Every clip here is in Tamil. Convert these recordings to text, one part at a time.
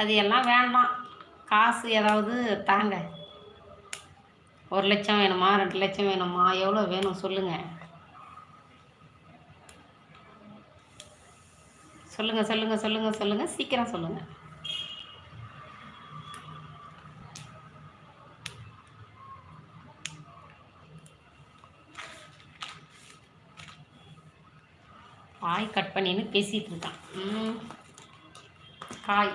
அது எல்லாம் வேண்டாம். காசு ஏதாவது தாங்க. ஒரு லட்சம் வேணுமா? ரெண்டு லட்சம் வேணுமா? எவ்வளோ வேணும் சொல்லுங்கள் சொல்லுங்கள் சொல்லுங்கள் சொல்லுங்கள் சொல்லுங்கள் சீக்கிரம் சொல்லுங்கள் வாய் கட் பண்ணின்னு பேசிகிட்டு இருக்கான். காய்.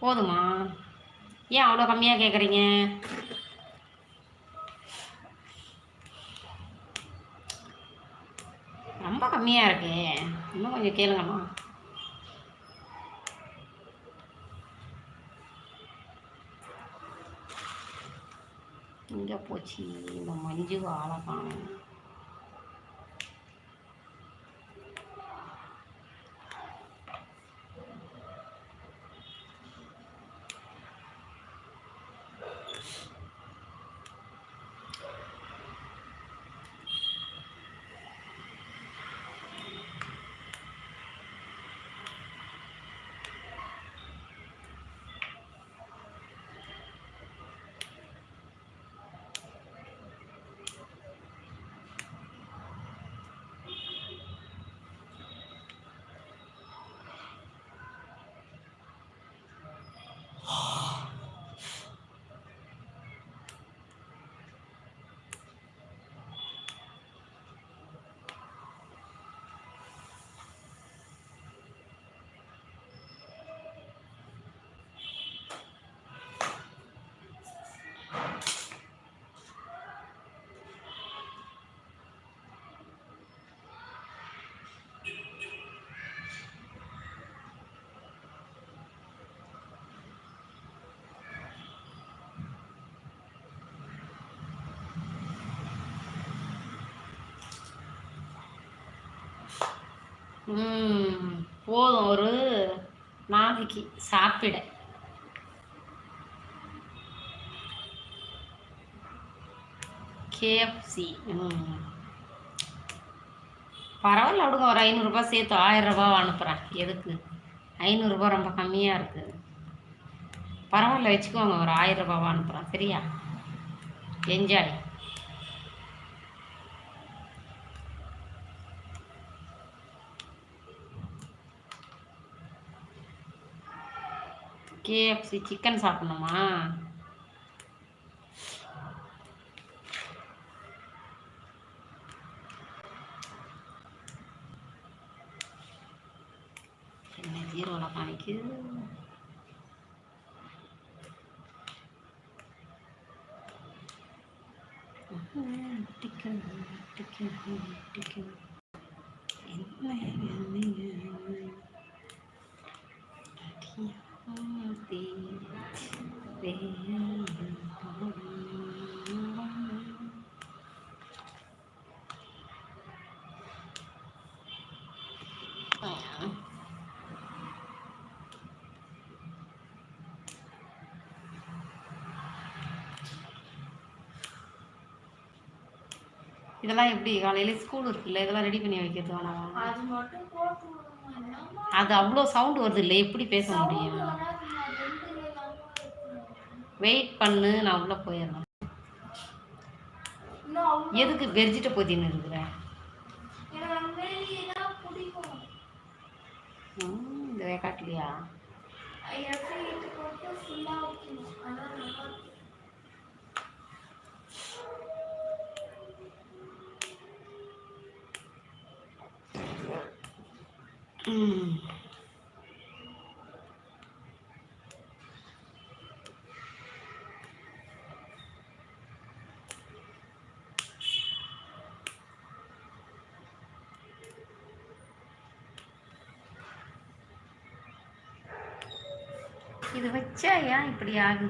போதுமா? ஏன் அவ்வளோ கம்மியாக கேட்குறீங்க ரொம்ப கம்மியாக இருக்கே. இன்னும் கொஞ்சம் கேளுங்கம்மா. இங்கே போச்சு. இந்த மஞ்சு ஆளை காணும் போதும். ஒரு நாளைக்கு சாப்பிட. கேஎஃப்சி. ம். பரவாயில்ல விடுங்க. ஒரு ஐநூறுரூபா சேர்த்து ஆயிரரூபா அனுப்புகிறேன் எதுக்கு? ஐநூறுரூபா ரொம்ப கம்மியாக இருக்குது பரவாயில்ல வச்சுக்கோங்க. ஒரு ஆயிரம் அனுப்புகிறேன் சரியா? என்ஜாய். கேஎஃப்சி சிக்கன் சாப்பிட்ணுமா என்ன ஜீரோவில் காணிக்குது டிக்கன் டிக்கன் டிக்கன் இதெல்லாம் எப்படி? காலையில ஸ்கூல் இருக்குல்ல இதெல்லாம் ரெடி பண்ணி வைக்கிறது வேணாமா அது அவ்வளோ சவுண்ட் வருது இல்லை எப்படி பேச முடியும் வராது, நான் ரெண்டுல இல்லாம இருக்கேன். வெயிட் பண்ணு நான் உள்ளே போயிடுறேன் எதுக்கு வெறிச்சிட்ட போதின்னு இருக்கிற எனக்கு ம், இந்த இது வச்சா ஏன் இப்படி ஆகுது?